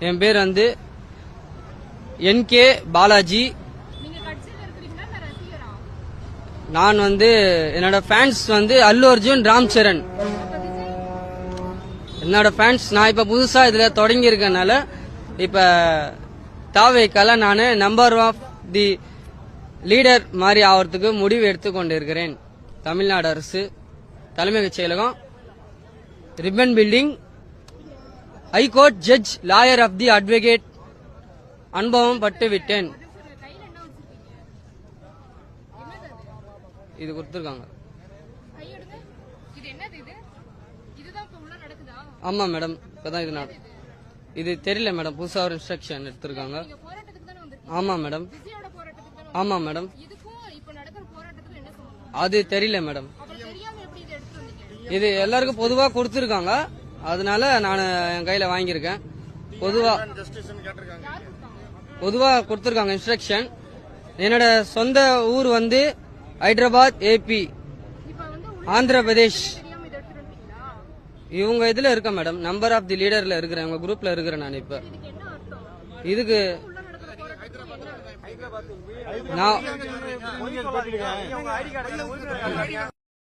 என் பேர் வந்து பாலாஜி. இருக்கிறீங்களா இல்ல ரசிகரா? நான் வந்து என்னோட ஃபேன்ஸ் வந்து அல்லு அர்ஜுன் ராம் சரண். என்னோட ஃபேன்ஸ் நான் இப்ப புதுசா இதுல தொடங்கி இருக்கனால இப்ப தாவேக்கால நான் நம்பர் ஆஃப் தி லீடர் மாதிரி ஆவறதுக்கு முடிவு எடுத்துக்கொண்டு இருக்கிறேன் தமிழ்நாடு அரசு தலைமைச் செயலகம் Ripon building high court judge lawyer of the advocate அனுபவம் பட்டு விட்டேன். இது கொடுத்துருக்காங்க. ஆமா மேடம் இப்பதான் இது நான் இது தெரியல மேடம் புதுசா ஒரு இன்ஸ்ட்ரக்ஷன் எடுத்திருக்காங்க. ஆமா மேடம் ஆமா மேடம் அது தெரியல மேடம் இது எல்லாருக்கும் பொதுவா கொடுத்துருக்காங்க. அதனால நான் என் கையில வாங்கியிருக்கேன். பொதுவா யார் கொடுத்தாங்க பொதுவா கொடுத்துருக்காங்க இன்ஸ்ட்ரக்ஷன் என்னோட சொந்த ஊர் வந்து ஹைதராபாத் ஏபி ஆந்திர பிரதேஷ். இவங்க இதுல இருக்க மேடம். நம்பர் ஆஃப் தி லீடர்ல இருக்கிறேன். உங்க குரூப்ல இருக்கிறேன் நான் இப்ப. இதுக்கு நான்